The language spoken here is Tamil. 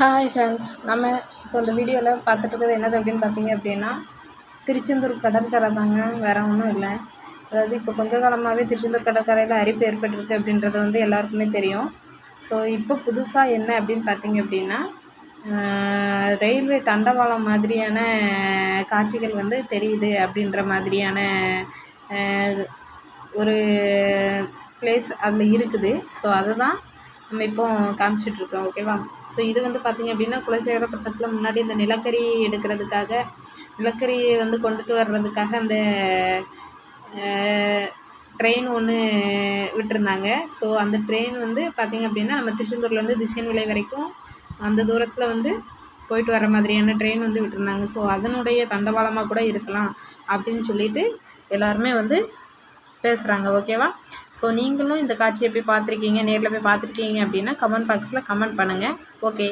ஹாய் ஃப்ரெண்ட்ஸ் நம்ம இப்போ இந்த வீடியோவில் பார்த்துட்டு இருக்கிறது என்னது அப்படின்னு பார்த்தீங்க அப்படின்னா திருச்செந்தூர் கடற்கரை தாங்க. வேறு ஒன்றும் இல்லை. அதாவது இப்போ கொஞ்ச காலமாகவே திருச்செந்தூர் கடற்கரையில் அரிப்பு ஏற்பட்டிருக்கு அப்படின்றது வந்து எல்லாருக்குமே தெரியும். ஸோ இப்போ புதுசாக என்ன அப்படின்னு பார்த்தீங்க அப்படின்னா ரயில்வே தண்டவாளம் மாதிரியான காட்சிகள் வந்து தெரியுது அப்படின்ற மாதிரியான ஒரு பிளேஸ் அதில் இருக்குது. ஸோ அதை தான் நம்ம இப்போ காமிச்சிட்ருக்கோம் ஓகேவா ஸோ இது வந்து பார்த்திங்க அப்படின்னா குலசேகரப்பட்டினத்தில் முன்னாடி இந்த நிலக்கரி எடுக்கிறதுக்காக நிலக்கரி வந்து கொண்டுட்டு வர்றதுக்காக அந்த ட்ரெயின் ஒன்று விட்டுருந்தாங்க. ஸோ அந்த ட்ரெயின் வந்து பார்த்திங்க அப்படின்னா நம்ம திருச்செந்தூர்லேருந்து திசையன் விலை வரைக்கும் அந்த தூரத்தில் வந்து போயிட்டு வர மாதிரியான ட்ரெயின் வந்து விட்டுருந்தாங்க. ஸோ அதனுடைய தண்டவாளமாக கூட இருக்கலாம் அப்படின்னு சொல்லிட்டு எல்லாருமே வந்து பேசுகிறாங்க ஓகேவா ஸோ நீங்களும் இந்த காட்சியை போய் பார்த்துருக்கீங்க நேரில் போய் பார்த்துருக்கீங்க அப்படின்னா கமெண்ட் பாக்ஸில் கமெண்ட் பண்ணுங்கள் ஓகே